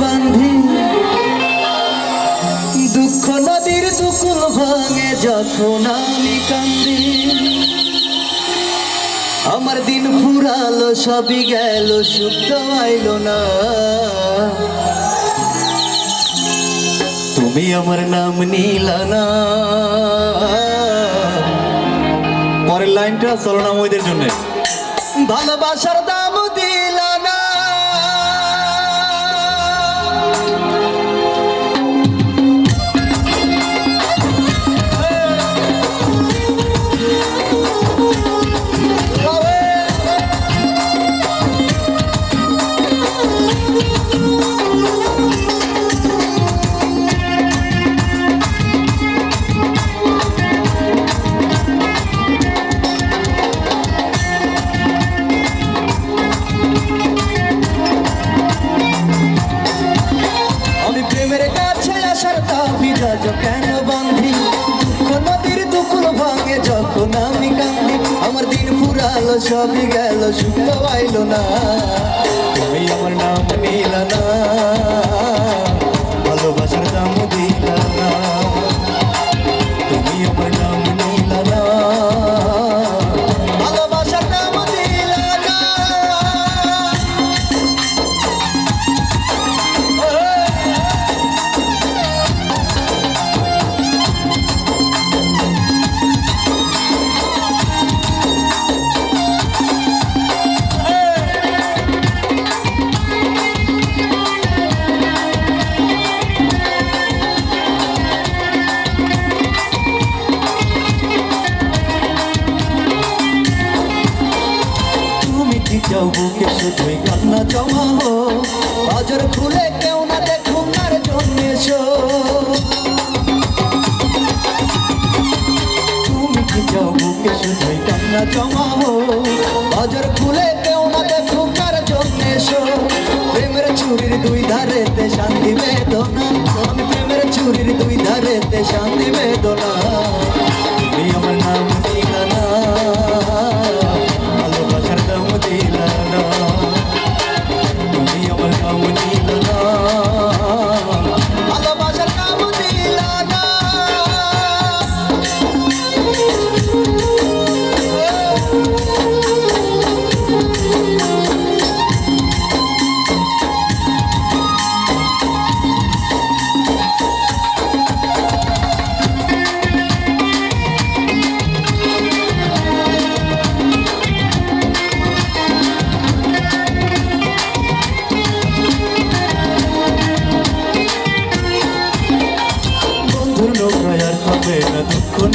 বান্ধি? দুঃখ নদীর দুকুল ভাঙে যখন আমি কান্দি। আমার দিন ফুরালো সবই গেল আইলো না। তুমি আমার নাম নিলা না। পরের লাইনটা চলনাময়ীদের জন্য। ভালোবাসার দাম আমার দিন ফুরালো সবই গেল শুনতে পাইল না। তুমি আমার নাম নিল না। চাও বুকে শুধুই কান্না জমা হো বাজার খুলে কেউ না দেখুক তার জন্য তুমি কি চাও বুকে শুধুই কান্না জমা হো বাজার খুলে কেউ না দেখুক তার জন্য প্রেমের ছুরির দুই ধারেতে শান্তি বেদনা। প্রেমের ছুরির দুই ধারেতে শান্তি বেদনা।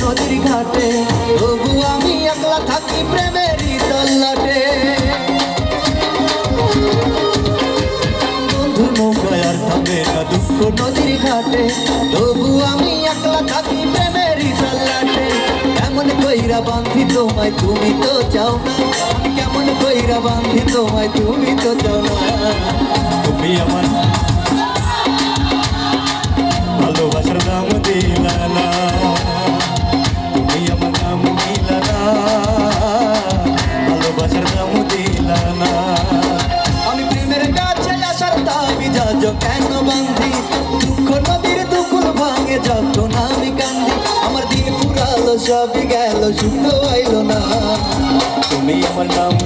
নদীর ঘাটে। তবু আমি একলা থাকি প্রেমেরই তল্লাটে বন্ধুর নৌকায় আর হবে না দুঃখ নদীর ঘাটে। তবু আমি একলা থাকি প্রেমেরই তল্লাটে কেমন কইরা বান্ধি তোমায় তুমি তো চাও না। কেমন কইরা বান্ধি তোমায় তুমি তো চাও না। তুমি আমার কেন বান্ধি দুঃখ নদীর দুকুল ভাঙে যখন আমি কান্দি। আমার দিন ফুরালো সবই গেল সুখ আইলো না। তুমি আমার নাম